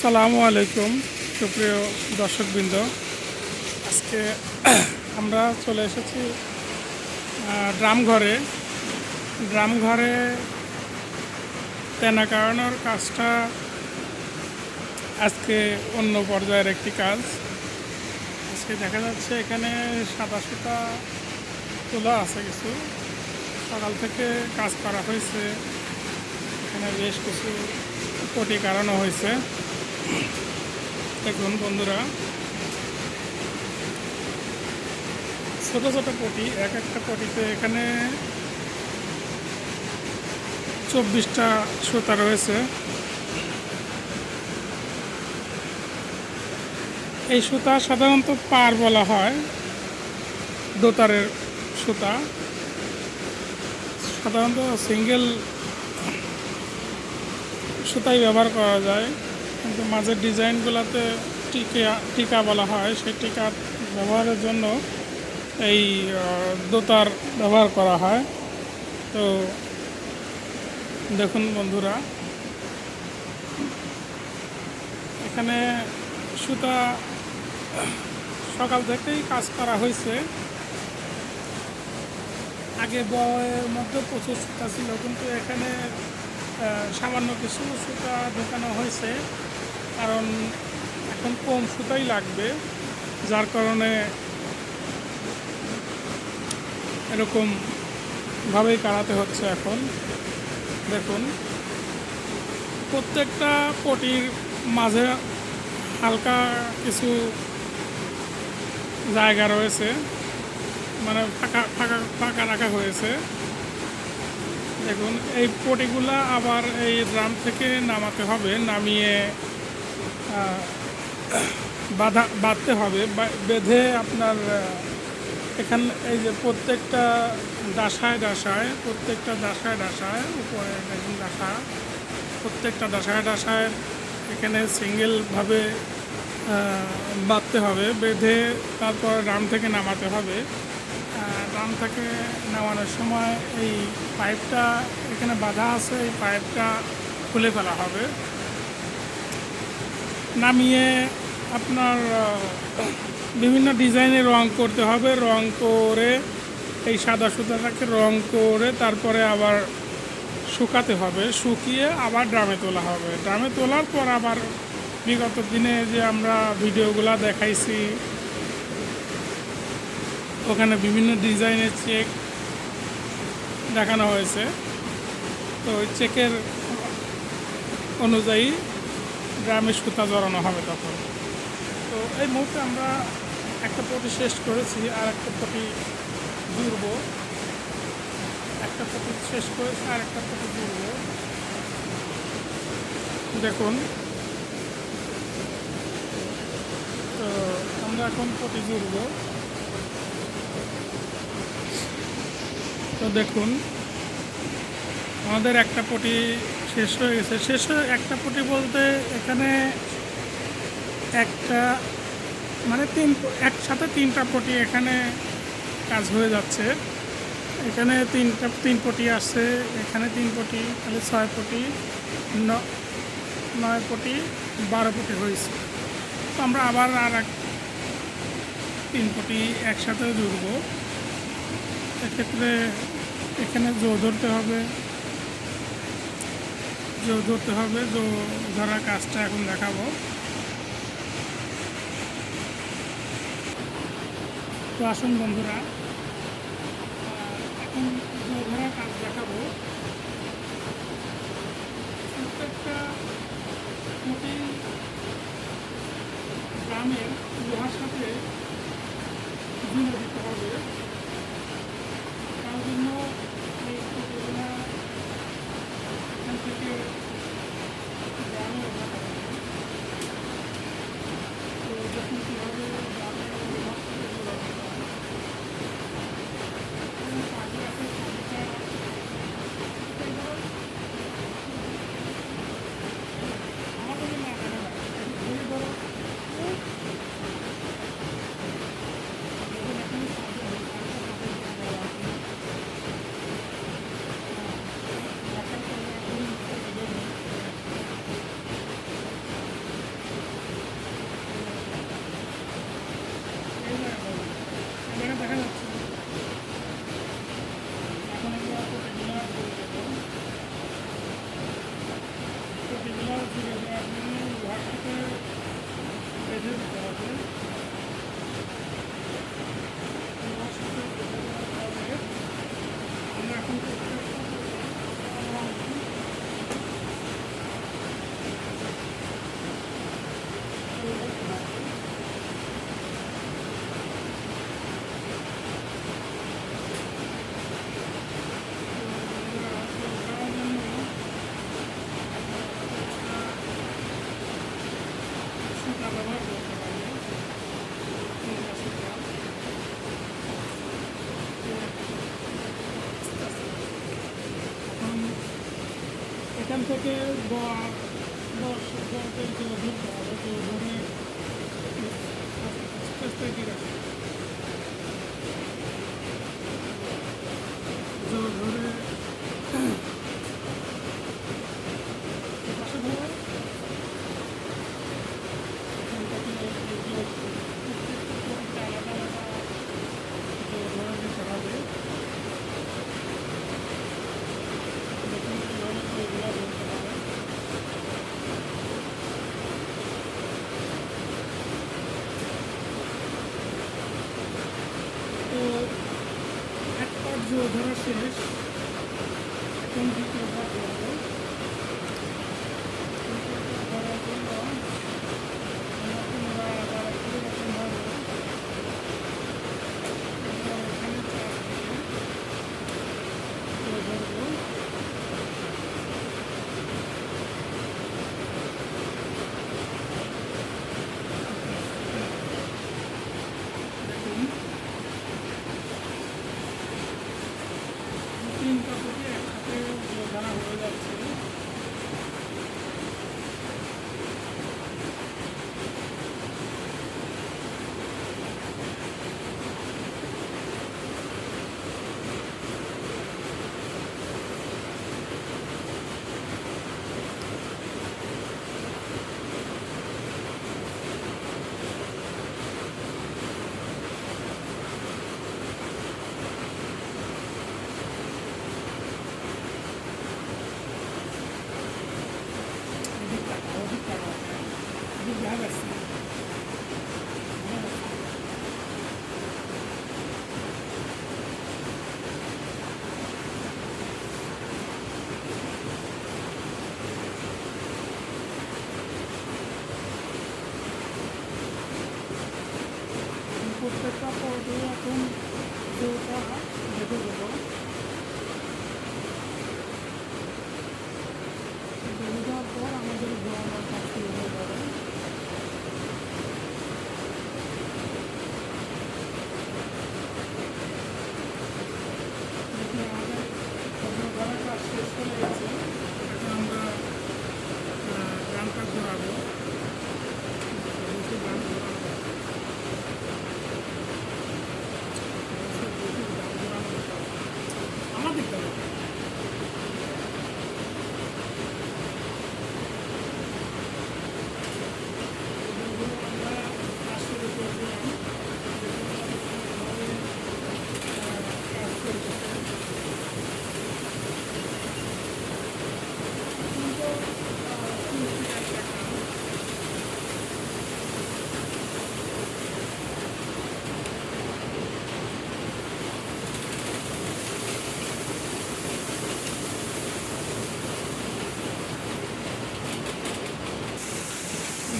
আসসালামু আলাইকুম সুপ্রিয় দর্শকবৃন্দ। আজকে আমরা চলে এসেছি আহ, ড্রাম ঘরে ড্রাম ঘরে তেনা কারণের কাজটা আজকে অন্য পর্যায়ের একটি কাজ। আজকে দেখা যাচ্ছে এখানে সাদা সুতা তোলা আছে কিছু। সকাল থেকে কাজ করা হয়েছে। এখানে বেশ কিছু পটি কারণও হয়েছে। দেখুন বন্ধুরা, ছোট ছোট পটি, এক একটা পটিতে এখানে চব্বিশটা সুতা রয়েছে। এই সুতা সাধারণত পার বলা হয়, দোতারের সুতা। সাধারণত সিঙ্গেল সুতাই ব্যবহার করা যায়। কিন্তু মাঝের ডিজাইনগুলোতে টিকা টিকা বলা হয়। সেই টিকার ব্যবহারের জন্য এই দোতার ব্যবহার করা হয়। তো দেখুন বন্ধুরা, এখানে সুতা সকাল থেকেই কাজ করা হয়েছে। আগে বয়ের মধ্যে প্রচুর সুতা ছিল, কিন্তু এখানে সামান্য কিছু সুতা ঢোকানো হয়েছে। কারণ এখন কম সুতাই লাগবে, যার কারণে এরকম ভাবেই কাটাতে হচ্ছে এখন। দেখুন, প্রত্যেকটা পটির মাঝে হালকা কিছু জায়গা রয়েছে মানে ফাঁকা ফাঁকা ফাঁকা রাখা হয়েছে। দেখুন, এই পটিগুলা আবার এই ড্রাম থেকে নামাতে হবে, নামিয়ে বাঁধা বাঁধতে হবে বেঁধে আপনার এখান, এই যে প্রত্যেকটা ডাসায় ডাসায় প্রত্যেকটা ডাসায় ডাসায় উপরে দেখুন ডাসা প্রত্যেকটা ডাসায় ডাসায় এখানে সিঙ্গেলভাবে বাঁধতে হবে, বেঁধে তারপর ড্রাম থেকে নামাতে হবে। ড্রাম থেকে নামানোর সময় এই পাইপটা, এখানে বাঁধা আছে, এই পাইপটা খুলে ফেলা হবে। নামিয়ে আপনার বিভিন্ন ডিজাইনে রং করতে হবে। রং করে, এই সাদা সুতাটাকে রং করে তারপরে আবার শুকাতে হবে। শুকিয়ে আবার ড্রামে তোলা হবে। ড্রামে তোলার পর আবার বিগত দিনে যে আমরা ভিডিওগুলো দেখাইছি, ওখানে বিভিন্ন ডিজাইনের চেক দেখানো হয়েছে। তো ওই চেকের অনুযায়ী গ্রামে সুতা জড়ানো হবে তখন। তো এই মুহূর্তে আমরা একটা পটি শেষ করেছি আর একটা পটি জুড়ব একটা পটি শেষ করেছি আর একটা পটি জুড়ব দেখুন। তো আমরা এখন পটি জুড়ব তো দেখুন, আমাদের একটা পটি শেষ হয়ে গেছে। শেষ হয়ে একটা পটি বলতে এখানে একটা মানে তিন একসাথে তিনটা পটি এখানে কাজ হয়ে যাচ্ছে। এখানে তিনটা, তিন পটি আসছে এখানে তিন পটি, তাহলে ছয় পটি নয় পটি, বারো পটি হয়েছে। তো আমরা আবার আর এক তিন পটি একসাথে জুড়ব এক্ষেত্রে এখানে জোর ধরতে হবে। জো ধরতে হবে জো ধরা কাজটা এখন দেখাবো। তো আসুন বন্ধুরা এখন জো ধরা কাজ দেখাবো, প্রত্যেকটা খুঁটি গ্রামের লোহার সাথে জুড়ে দিতে হবে। তার জন্য different থেকে দ- দশ দশদের কেউ ধরতে হবে কেউ ধরে আস্তে আস্তে ঠিক আছে জোর ধরে পাশে ধরো এখান থেকে এগুলো প্রত্যেকটা প্রত্যেকটা আলাদা আলাদা জোর ধরে নিতে হবে দেখুন কীভাবে এগুলো ধরতে হবে তো এক পার্ট জোর ধরা শেষ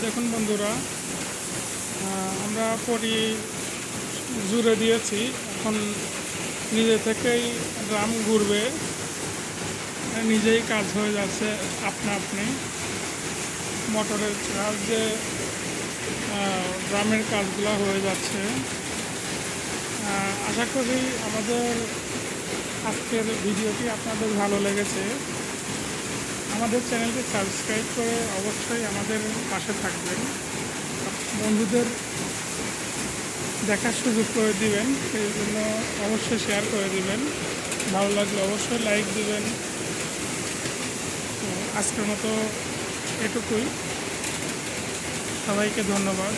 দেখুন বন্ধুরা আমরা পরি জুড়ে দিয়েছি। এখন নিজে থেকেই ড্রাম ঘুরবে। নিজেই কাজ হয়ে যাচ্ছে আপনা আপনি। মোটরের সাহায্যে ড্রামের কাজগুলো হয়ে যাচ্ছে। আশা করি আমাদের আজকের ভিডিওটি আপনাদের ভালো লেগেছে। আমাদের চ্যানেলটি সাবস্ক্রাইব করে অবশ্যই আমাদের পাশে থাকবেন। বন্ধুদের দেখার সুযোগ করে দিবেন, সেই জন্য অবশ্যই শেয়ার করে দিবেন। ভালো লাগলে অবশ্যই লাইক দিবেন। আজকের মতো এটুকুই। সবাইকে ধন্যবাদ।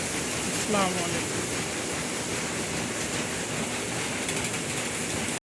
আসসালামু আলাইকুম।